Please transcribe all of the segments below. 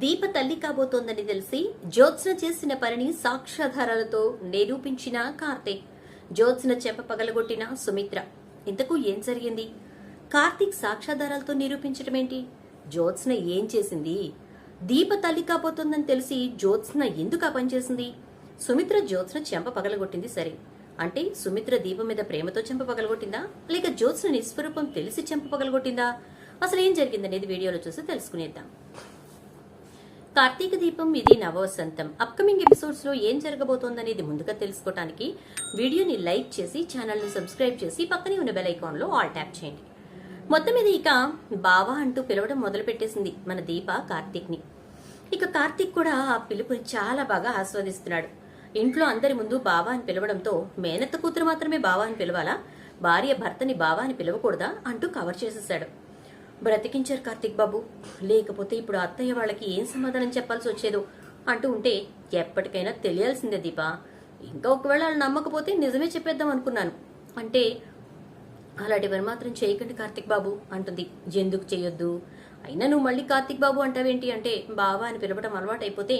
దీప తల్లి కాబోతోందని తెలిసి జ్యోత్స్న చేసిన పనిని సాక్ష్యాధారాలతో నిరూపించిన కార్తీక్. జ్యోత్స్న చెంప పగలగొట్టిన సుమిత్ర. ఇంతకు ఏం జరిగింది? కార్తీక్ సాక్ష్యాధారాలతో నిరూపించడమేంటి జ్యోత్స్న ఏం చేసింది? దీప తల్లి కాబోతోందని తెలిసి జ్యోత్స్న ఎందుకు ఆ పని చేసింది? సుమిత్ర జ్యోత్స్న చెంప పగలగొట్టింది సరే. అంటే సుమిత్ర దీపం మీద ప్రేమతో చెంప పగలగొట్టిందా? లేక జ్యోత్స్న నిస్వరూపం తెలిసి చెంప పగలగొట్టిందా? అసలు ఏం జరిగిందనేది వీడియోలో చూసి తెలుసుకునేద్దాం. కార్తీక దీపం ఇది నవవసంతం అప్కమింగ్ ఎపిసోడ్స్లో ఏం జరగబోతోందనేది ముందుగా తెలుసుకోవడానికి వీడియోని లైక్ చేసి ఛానల్ను సబ్స్క్రైబ్ చేసి పక్కనే ఉన్న బెల్ ఐకాన్లో ఆల్ ట్యాప్ చేయండి. మొత్తం మీద ఇక బావా అంటూ పిలవడం మొదలు పెట్టేసింది మన దీప కార్తీక్ని ఇక కార్తీక్ కూడా ఆ పిలుపుని చాలా బాగా ఆస్వాదిస్తున్నాడు. ఇంట్లో అందరి ముందు బావా అని పిలవడంతో మేనత్త కూతురు మాత్రమే బావా అని పిలవాలా? భార్య భర్తని బావా అని పిలవకూడదా అంటూ కవర్ చేసేసాడు బ్రతికించారు కార్తిక్ బాబు. లేకపోతే ఇప్పుడు అత్తయ్య వాళ్ళకి ఏం సమాధానం చెప్పాల్సి వచ్చేదో అంటూ ఉంటే ఎప్పటికైనా తెలియాల్సిందే దీపా. ఇంకా ఒకవేళ వాళ్ళు నమ్మకపోతే నిజమే చెప్పేద్దాం అనుకున్నాను. అంటే అలాంటివన్నీ మాత్రం చేయకండి కార్తిక్ బాబు అంటుంది. ఎందుకు చేయొద్దు? అయినా నువ్వు మళ్ళీ కార్తీక్ బాబు అంటావేంటి అంటే బావా అని పిలవడం అలవాటు అయిపోతే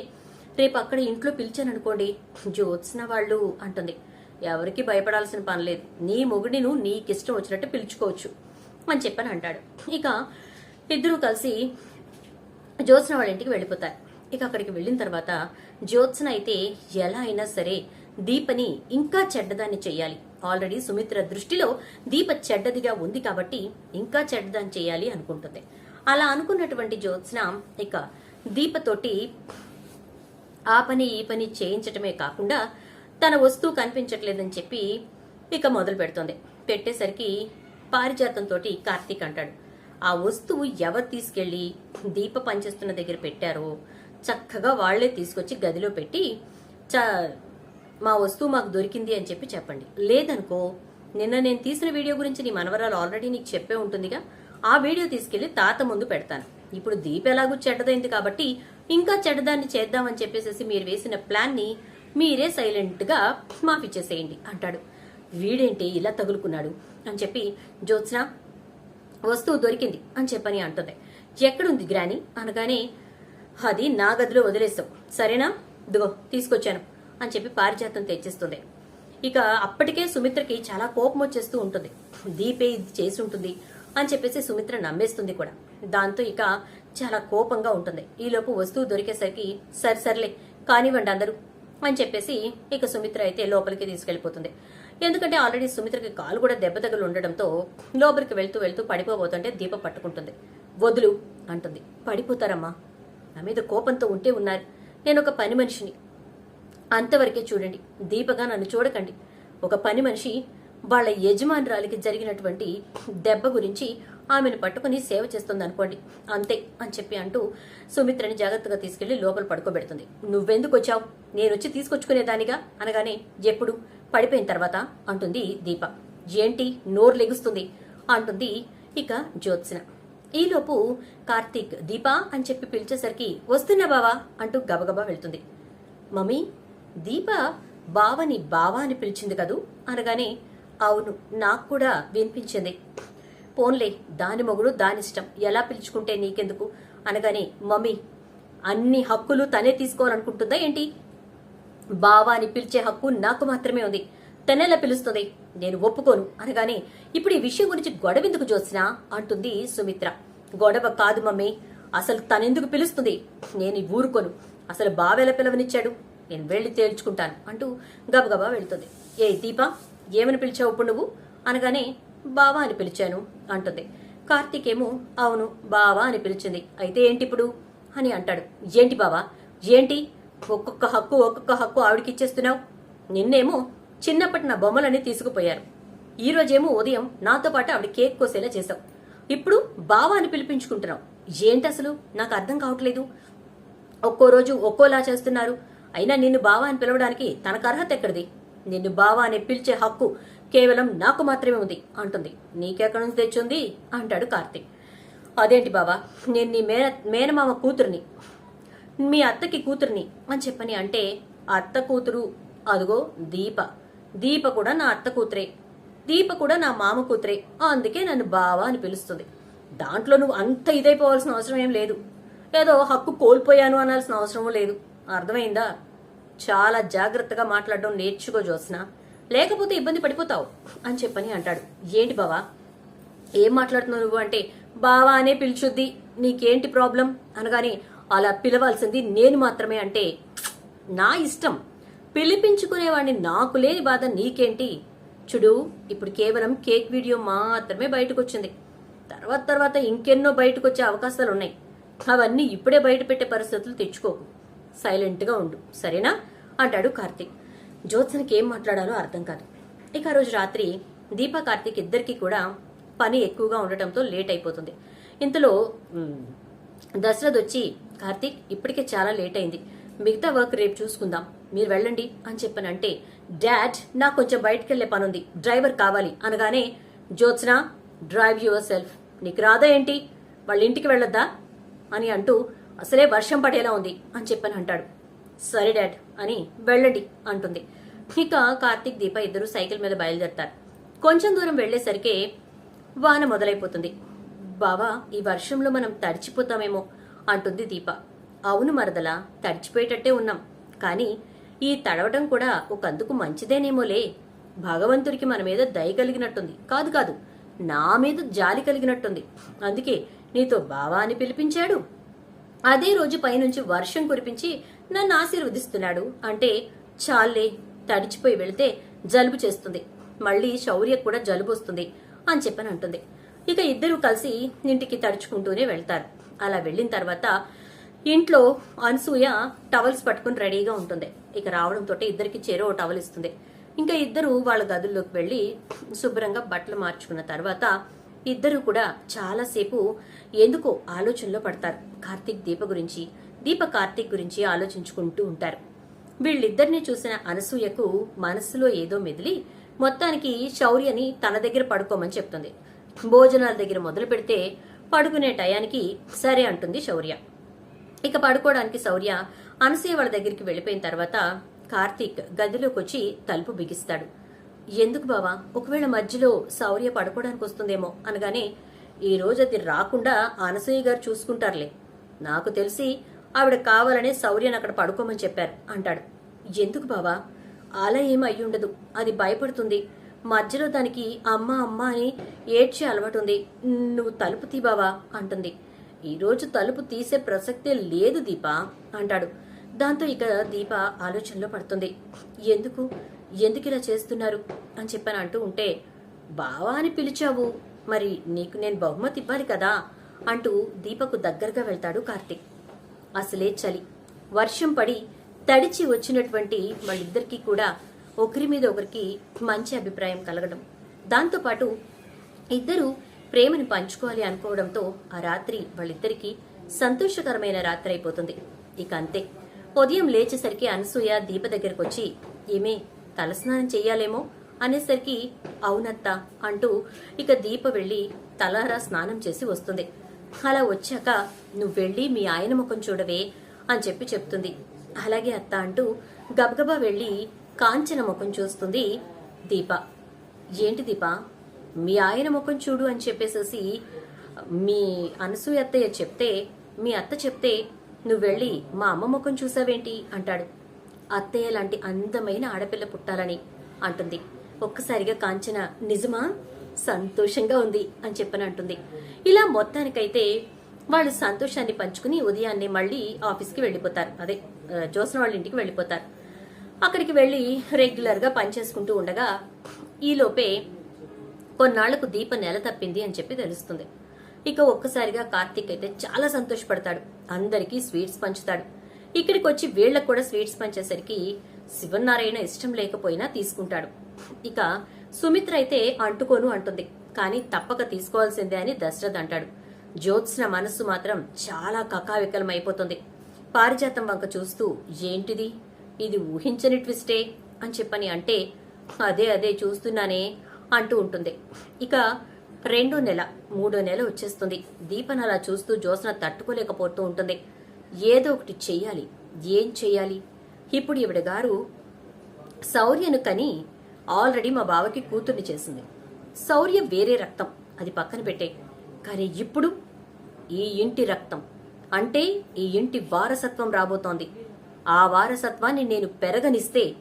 రేపు అక్కడ ఇంట్లో పిలిచాను అనుకోండి జ్యోత్స్న వాళ్ళు అంటుంది. ఎవరికి భయపడాల్సిన పని లేదు. నీ మొగుడిని నీకిష్టం వచ్చినట్టు పిలుచుకోవచ్చు. అని చెప్పని అంటాడు. ఇక ఇద్దరూ కలిసి జ్యోత్స్న వాళ్ళ ఇంటికి వెళ్ళిపోతారు. ఇక అక్కడికి వెళ్ళిన తర్వాత జ్యోత్స్న అయితే ఎలా అయినా సరే దీపని ఇంకా చెడ్డదాన్ని చెయ్యాలి. ఆల్రెడీ సుమిత్ర దృష్టిలో దీప చెడ్డదిగా ఉంది కాబట్టి ఇంకా చెడ్డదాన్ని చేయాలి అనుకుంటుంది. అలా అనుకున్నటువంటి జ్యోత్స్న ఇక దీపతోటి ఆ పని ఈ పని చేయించటమే కాకుండా తన వస్తువు కనిపించట్లేదని చెప్పి ఇక మొదలు పెడుతుంది పెట్టేసరికి పారిజాతంతో కార్తీక్ అంటాడు. ఆ వస్తువు ఎవరు తీసుకెళ్ళి దీప పనిచేస్తున్న దగ్గర పెట్టారో చక్కగా వాళ్ళే తీసుకొచ్చి గదిలో పెట్టి చ మా వస్తువు మాకు దొరికింది అని చెప్పి చెప్పండి. లేదనుకో నిన్న నేను తీసిన వీడియో గురించి నీ మనవరాలు ఆల్రెడీ నీకు చెప్పే ఉంటుందిగా ఆ వీడియో తీసుకెళ్ళి తాత ముందు పెడతాను. ఇప్పుడు దీప ఎలాగూ చెడ్డదైంది కాబట్టి ఇంకా చెడ్డదాన్ని చేద్దామని చెప్పేసి మీరు వేసిన ప్లాన్ని మీరే సైలెంట్గా మాఫీ చేసేయండి అంటాడు. వీడేంటి ఇలా తగులుకున్నాడు? అని చెప్పి జ్యోత్స్న వస్తువు దొరికింది అని చెప్పని అంటుంది. ఎక్కడుంది గ్రాని? అనగానే అది నా గదిలో వదిలేస్తావు. సరేనా? ఇదిగో తీసుకొచ్చాను అని చెప్పి పారిజాతం తెచ్చిస్తుంది. ఇక అప్పటికే సుమిత్రకి చాలా కోపం వచ్చేస్తూ ఉంటుంది. దీపే ఇది చేసి ఉంటుంది అని చెప్పేసి సుమిత్ర నమ్మేస్తుంది కూడా. దాంతో ఇక చాలా కోపంగా ఉంటుంది. ఈలోపు వస్తువు దొరికేసరికి సరే సర్లే కానివ్వండి అందరూ అని చెప్పేసి ఇక సుమిత్ర అయితే లోపలికి తీసుకెళ్ళిపోతుంది ఎందుకంటే ఆల్రెడీ సుమిత్రకి కాలు కూడా దెబ్బ తగులు ఉండడంతో లోపలికి వెళ్తూ వెళ్తూ పడిపోబోతుంటే దీప పట్టుకుంటుంది. వదులు అంటుంది. పడిపోతారమ్మా. నా మీద కోపంతో ఉంటే ఉన్నారు. నేను ఒక పని మనిషిని. అంతవరకే చూడండి. దీపగా నన్ను చూడకండి. ఒక పని మనిషి వాళ్ళ యజమానురాలికి జరిగినటువంటి దెబ్బ గురించి ఆమెను పట్టుకుని సేవ చేస్తుంది అనుకోండి అంతే అని చెప్పి అంటూ సుమిత్రని జాగ్రత్తగా తీసుకెళ్ళి లోపల పడుకోబెడుతుంది. నువ్వెందుకు వచ్చావు నేను వచ్చి తీసుకొచ్చుకునేదానిగా అనగానే ఎప్పుడు? పడిపోయిన తర్వాత అంటుంది దీప. ఏంటి? నోరు లెగుస్తుంది అంటుంది ఇక జ్యోత్స్న. ఈలోపు కార్తీక్ దీపా అని చెప్పి పిలిచేసరికి వస్తున్నా బావా అంటూ గబగబా వెళ్తుంది. మమ్మీ దీప బావని బావా అని పిలిచింది కదూ? అనగానే అవును నాకు కూడా వినిపించింది. పోన్లే దాని మొగుడు దానిష్టం. ఎలా పిలుచుకుంటే నీకెందుకు? అనగానే మమ్మీ అన్ని హక్కులు తనే తీసుకోవాలనుకుంటుందా ఏంటి? బావా అని పిలిచే హక్కు నాకు మాత్రమే ఉంది. తనెలా పిలుస్తుంది? నేను ఒప్పుకోను. అనగానే ఇప్పుడు ఈ విషయం గురించి గొడవెందుకు జోసినా అంటుంది సుమిత్ర. గొడవ కాదు మమ్మీ. అసలు తనెందుకు పిలుస్తుంది? నేను ఊరుకోను. అసలు బావెలా పిలవనిచ్చాడు? నేను వెళ్ళి తేల్చుకుంటాను. అంటూ గబగబా వెళ్తుంది. ఏ దీపా ఏమని పిలిచావు ఇప్పుడు నువ్వు? అనగానే బావా అని పిలిచాను. అంటుంది. కార్తీక్ ఏమో అవును బావా అని పిలిచింది. అయితే ఏంటి ఇప్పుడు? అని అంటాడు. ఏంటి బావా? ఏంటి? ఒక్కొక్క హక్కు ఒక్కొక్క హక్కు ఆవిడకి ఇచ్చేస్తున్నావు. నిన్నేమో చిన్నప్పటి నా బొమ్మలన్నీ తీసుకుపోయారు. ఈ రోజేమో ఉదయం నాతో పాటు ఆవిడ కేక్ కోసేలా చేశావు. ఇప్పుడు బావా అని పిలిపించుకుంటున్నావు. ఏంటి అసలు? నాకు అర్థం కావట్లేదు. ఒక్కో రోజు ఒక్కోలా చేస్తున్నారు. అయినా నిన్ను బావా అని పిలవడానికి తనకు అర్హత ఎక్కడిది? నిన్ను బావా అని పిలిచే హక్కు కేవలం నాకు మాత్రమే ఉంది అంటుంది. నీకెక్కడి నుంచి తెచ్చుంది? అంటాడు కార్తీక్. అదేంటి బావా? నేను నీ మేన మేనమామ కూతురిని. మీ అత్తకి కూతుర్ని అని చెప్పని అంటే అత్త కూతురు అదిగో దీప. దీప కూడా నా అత్త కూతురే. దీప కూడా నా మామ కూతురే. అందుకే నన్ను బావా అని పిలుస్తుంది. దాంట్లో నువ్వు అంత ఇదైపోవాల్సిన అవసరం ఏం లేదు. ఏదో హక్కు కోల్పోయాను అనాల్సిన అవసరం లేదు. అర్థమైందా? చాలా జాగ్రత్తగా మాట్లాడడం నేర్చుకో జోస్న లేకపోతే ఇబ్బంది పడిపోతావు అని చెప్పని అంటాడు. ఏంటి బావా? ఏం మాట్లాడుతున్నావు నువ్వు అంటే బావా అనే పిలుచుద్ది. నీకేంటి ప్రాబ్లం? అనగానే అలా పిలవాల్సింది నేను మాత్రమే అంటే నా ఇష్టం. పిలిపించుకునేవాడిని నాకు లేని బాధ నీకేంటి? చూడు ఇప్పుడు కేవలం కేక్ వీడియో మాత్రమే బయటకు వచ్చింది తర్వాత తర్వాత ఇంకెన్నో బయటకు వచ్చే అవకాశాలు ఉన్నాయి అవన్నీ ఇప్పుడే బయట పెట్టే పరిస్థితులు తెచ్చుకోకు. సైలెంట్గా ఉండు సరేనా? అంటాడు కార్తీక్. జ్యోత్సనకి ఏం మాట్లాడాలో అర్థం కాదు. ఇక ఆ రోజు రాత్రి దీపా కార్తీక్ ఇద్దరికి కూడా పని ఎక్కువగా ఉండటంతో లేట్ అయిపోతుంది. ఇంతలో దశరథ్ వచ్చి కార్తీక్ ఇప్పటికే చాలా లేట్ అయింది. మిగతా వర్క్ రేపు చూసుకుందాం. మీరు వెళ్ళండి అని చెప్పానంటే డాడ్ నాకు కొంచెం బయటకు వెళ్ళే పనుంది. డ్రైవర్ కావాలి. అనగానే జ్యోత్స్న డ్రైవ్ యువర్ సెల్ఫ్. నీకు రాదా ఏంటి? వాళ్ళ ఇంటికి వెళ్ళొద్దా? అని అంటూ అసలే వర్షం పడేలా ఉంది అని చెప్పని అంటాడు. సరే డాడ్ అని వెళ్ళండి అంటుంది. ఇక కార్తీక్ దీప ఇద్దరు సైకిల్ మీద బయలుదేరతారు. కొంచెం దూరం వెళ్ళేసరికి వాన మొదలైపోతుంది. బావా ఈ వర్షంలో మనం తడిచిపోతామేమో అంటుంది దీప. అవును మరదలా తడిచిపోయేటట్టే ఉన్నాం. కానీ ఈ తడవటం కూడా ఒక అందుకు మంచిదేనేమోలే. భగవంతుడికి మన మీద దయ కలిగినట్టుంది. కాదు కాదు నా మీద జాలి కలిగినట్టుంది. అందుకే నీతో బావా అని పిలిపించాడు. అదే రోజు పైనుంచి వర్షం కురిపించి నన్ను ఆశీర్వదిస్తున్నాడు అంటే చాలే తడిచిపోయి వెళితే జలుబు చేస్తుంది. మళ్ళీ శౌర్య కూడా జలుబు వస్తుంది అని చెప్పని అంటుంది. ఇక ఇద్దరూ కలిసి ఇంటికి తడుచుకుంటూనే వెళ్తారు. అలా వెళ్ళిన తర్వాత ఇంట్లో అనసూయ టవల్స్ పట్టుకుని రెడీగా ఉంటుంది. ఇక రావడంతో ఇద్దరికి చేరో టవల్ ఇస్తుంది. ఇంకా ఇద్దరు వాళ్ళ గదుల్లోకి వెళ్ళి శుభ్రంగా బట్టలు మార్చుకున్న తర్వాత ఇద్దరు కూడా చాలాసేపు ఎందుకో ఆలోచనలో పడతారు. కార్తీక్ దీప గురించి దీప కార్తీక్ గురించి ఆలోచించుకుంటూ ఉంటారు. వీళ్ళిద్దరిని చూసిన అనసూయకు మనసులో ఏదో మెదిలి మొత్తానికి శౌర్యని తన దగ్గర పడుకోమని చెప్తుంది. భోజనాల దగ్గర మొదలు పెడితే పడుకునే టయానికి సరే అంటుంది శౌర్య. ఇక పడుకోవడానికి శౌర్య అనసూయ వాళ్ళ దగ్గరికి వెళ్ళిపోయిన తర్వాత కార్తీక్ గదిలోకి వచ్చి తలుపు బిగిస్తాడు. ఎందుకు బావా? ఒకవేళ మధ్యలో శౌర్య పడుకోవడానికి వస్తుందేమో అనగానే ఈ రోజు అది రాకుండా అనసూయ గారు చూసుకుంటారులే. నాకు తెలిసి ఆవిడ కావాలనే శౌర్యను అక్కడ పడుకోమని చెప్పారు అంటాడు. ఎందుకు బావా? అలా ఏమీ అయ్యి ఉండదు అది భయపడుతుంది. మధ్యలో దానికి అమ్మ అమ్మ అని ఏడ్చే అలవాటుంది. నువ్వు తలుపు తీ బావా అంటుంది. ఈరోజు తలుపు తీసే ప్రసక్తే లేదు దీప అంటాడు. దాంతో ఇక దీప ఆలోచనలో పడుతుంది. ఎందుకు? ఎందుకు ఇలా చేస్తున్నారు? అని చెప్పని అంటూ ఉంటే బావా అని పిలిచావు. మరి నీకు నేను బహుమతి ఇవ్వాలి కదా అంటూ దీపకు దగ్గరగా వెళ్తాడు కార్తిక్. అసలే చలి. వర్షం పడి తడిచి వచ్చినటువంటి వాళ్ళిద్దరికీ కూడా ఒకరి మీద ఒకరికి మంచి అభిప్రాయం కలగడం. దాంతోపాటు ఇద్దరు ప్రేమను పంచుకోవాలి అనుకోవడంతో ఆ రాత్రి వాళ్ళిద్దరికీ సంతోషకరమైన రాత్రి అయిపోతుంది. ఇక అంతే. ఉదయం లేచేసరికి అనసూయ దీప దగ్గరకు వచ్చి ఏమే తలస్నానం చెయ్యాలేమో? అనేసరికి అవునత్త అంటూ ఇక దీప వెళ్ళి తలారా స్నానం చేసి వస్తుంది. అలా వచ్చాక నువ్వు వెళ్ళి మీ ఆయన ముఖం చూడవే అని చెప్పి చెప్తుంది. అలాగే అత్త అంటూ గబగబా వెళ్ళి కాంచన ముఖం చూస్తుంది దీప. ఏంటి దీప? మీ ఆయన ముఖం చూడు అని చెప్పేసేసి మీ అనసూయ అత్తయ్య చెప్తే మీ అత్త చెప్తే నువ్వు వెళ్ళి మా అమ్మ ముఖం చూసావేంటి? అంటాడు. అత్తయ్య లాంటి అందమైన ఆడపిల్ల పుట్టాలని అంటుంది. ఒక్కసారిగా కాంచన నిజమా? సంతోషంగా ఉంది అని చెప్పని అంటుంది. ఇలా మొత్తానికైతే వాళ్ళు సంతోషాన్ని పంచుకుని ఉదయాన్నే మళ్ళీ ఆఫీస్కి వెళ్ళిపోతారు. అదే చూసిన వాళ్ళ ఇంటికి వెళ్ళిపోతారు. అక్కడికి వెళ్ళి రెగ్యులర్గా పనిచేసుకుంటూ ఉండగా ఈలోపే కొన్నాళ్ళకు దీప నెల తప్పింది అని చెప్పి తెలుస్తుంది. ఇక ఒక్కసారిగా కార్తీక్ అయితే చాలా సంతోషపడతాడు. అందరికీ స్వీట్స్ పంచుతాడు. ఇక్కడికి వచ్చి వీళ్ళకు కూడా స్వీట్స్ పంచేసరికి శివనారాయణ ఇష్టం లేకపోయినా తీసుకుంటాడు. ఇక సుమిత్ర అయితే అంటుకోను అంటుంది. కానీ తప్పక తీసుకోవాల్సిందే అని దశరథ్ అంటాడు. జ్యోత్స్న మనస్సు మాత్రం చాలా కకావికలం అయిపోతుంది పారిజాతం వంక చూస్తూ ఏంటిది? ఇది ఊహించని ట్విస్టే అని చెప్పని అంటే అదే అదే చూస్తున్నానే అంటూ ఉంటుంది. ఇక రెండో నెల మూడో నెల వచ్చేస్తుంది. దీపన్ అలా చూస్తూ జ్యోత్స్న తట్టుకోలేకపోతూ ఉంటుంది. ఏదో ఒకటి చెయ్యాలి. ఏం చెయ్యాలి? ఇప్పుడు ఈవిడ గారు శౌర్యను కని ఆల్రెడీ మా బావకి కూతుర్ని చేసింది. శౌర్య వేరే రక్తం అది పక్కన పెట్టే. కానీ ఇప్పుడు ఈ ఇంటి రక్తం. అంటే ఈ ఇంటి వారసత్వం రాబోతోంది. ఆ వారసత్వాన్ని నేను పెరగనిస్తే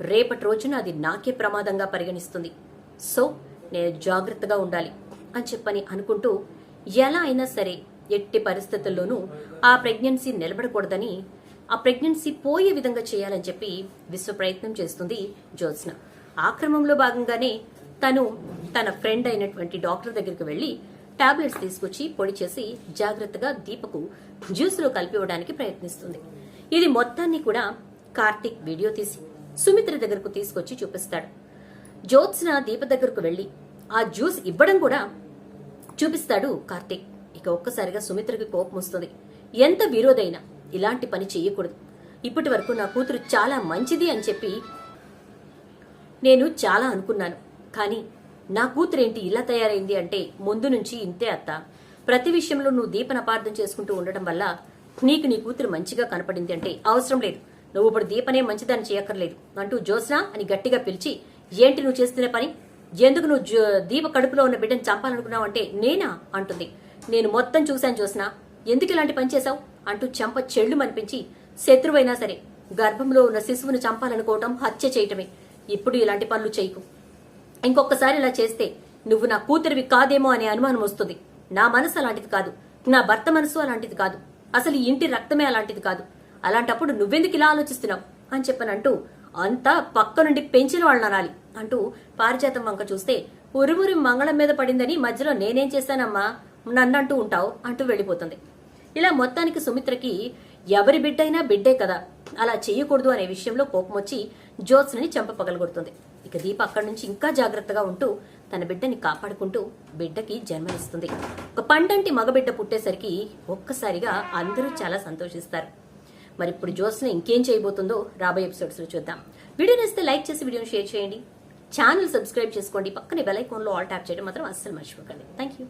రేపటి రోజున అది నాకే ప్రమాదంగా పరిగణిస్తుంది. సో నేను జాగ్రత్తగా ఉండాలి అని చెప్పని అనుకుంటూ ఎలా అయినా సరే ఎట్టి పరిస్థితుల్లోనూ ఆ ప్రెగ్నెన్సీ నిలబడకూడదని ఆ ప్రెగ్నెన్సీ పోయే విధంగా చేయాలని చెప్పి విశ్వ ప్రయత్నం చేస్తుంది జ్యోత్స్న. ఆ క్రమంలో భాగంగానే తను తన ఫ్రెండ్ అయినటువంటి డాక్టర్ దగ్గరికి వెళ్ళి టాబ్లెట్స్ తీసుకొచ్చి పొడి చేసి జాగ్రత్తగా దీపకు జ్యూస్లో కలిపివ్వడానికి ప్రయత్నిస్తుంది. ఇది మొత్తాన్ని కూడా కార్తిక్ వీడియో తీసి సుమిత్ర దగ్గరకు తీసుకొచ్చి చూపిస్తాడు. జ్యోత్స్న దీప దగ్గరకు వెళ్ళి ఆ జ్యూస్ ఇవ్వడం కూడా చూపిస్తాడు కార్తిక్. ఇక ఒక్కసారిగా సుమిత్రకి కోపం వస్తుంది. ఎంత విరోధైనా ఇలాంటి పని చేయకూడదు. ఇప్పటి వరకు నా కూతురు చాలా మంచిది అని చెప్పి నేను చాలా అనుకున్నాను. కానీ నా కూతురేంటి ఇలా తయారైంది అంటే ముందు నుంచి ఇంతే అత్త. ప్రతి విషయంలో నువ్వు దీపన అపార్థం చేసుకుంటూ ఉండడం వల్ల నీకు నీ కూతురు మంచిగా కనపడింది అంటే అవసరం లేదు. నువ్వు ఇప్పుడు దీపనే మంచిదని చేయక్కర్లేదు. అంటూ జ్యోత్స్న అని గట్టిగా పిలిచి ఏంటి నువ్వు చేస్తున్న పని? ఎందుకు నువ్వు దీప కడుపులో ఉన్న బిడ్డను చంపాలనుకున్నావు అంటే నేనా? అంటుంది. నేను మొత్తం చూశాను జ్యోత్స్న. ఎందుకు ఇలాంటి పని చేశావు? అంటూ చెంప చెళ్ళు మనిపించి శత్రువైనా సరే గర్భంలో ఉన్న శిశువును చంపాలనుకోవటం హత్య చేయటమే. ఇప్పుడు ఇలాంటి పనులు చేయకు. ఇంకొకసారి ఇలా చేస్తే నువ్వు నా కూతురివి కాదేమో అనే అనుమానం వస్తుంది. నా మనసు అలాంటిది కాదు. నా భర్త మనసు అలాంటిది కాదు. అసలు ఈ ఇంటి రక్తమే అలాంటిది కాదు. అలాంటప్పుడు నువ్వెందుకు ఇలా ఆలోచిస్తున్నావు? అని చెప్పనంటూ అంతా పక్క నుండి పెంచిన వాళ్ళు అనాలి అంటూ పారిజాతం వంక చూస్తే ఉరుమురి మంగళం మీద పడిందని మధ్యలో నేనేం చేశానమ్మా? నన్నంటూ ఉంటావు అంటూ వెళ్ళిపోతుంది. ఇలా మొత్తానికి సుమిత్రకి ఎవరి బిడ్డైనా బిడ్డే కదా. అలా చేయకూడదు అనే విషయంలో కోపం వచ్చి జ్యోత్స్నని చెంప పగలగొడుతుంది ఇక దీప అక్కడి నుంచి ఇంకా జాగ్రత్తగా ఉంటూ తన బిడ్డని కాపాడుకుంటూ బిడ్డకి జన్మనిస్తుంది. ఒక పండంటి మగబిడ్డ పుట్టేసరికి ఒక్కసారిగా అందరూ చాలా సంతోషిస్తారు. మరి ఇప్పుడు జ్యోత్స్న ఇంకేం చేయబోతుందో రాబోయే ఎపిసోడ్స్లో చూద్దాం. వీడియో నచ్చితే లైక్ చేసి వీడియోని షేర్ చేయండి. ఛానల్ సబ్స్క్రైబ్ చేసుకోండి. పక్కనే బెల్ ఐకాన్లో ఆల్ ట్యాప్ చేయడం మాత్రం అస్సలు మర్చిపోకండి. Thank you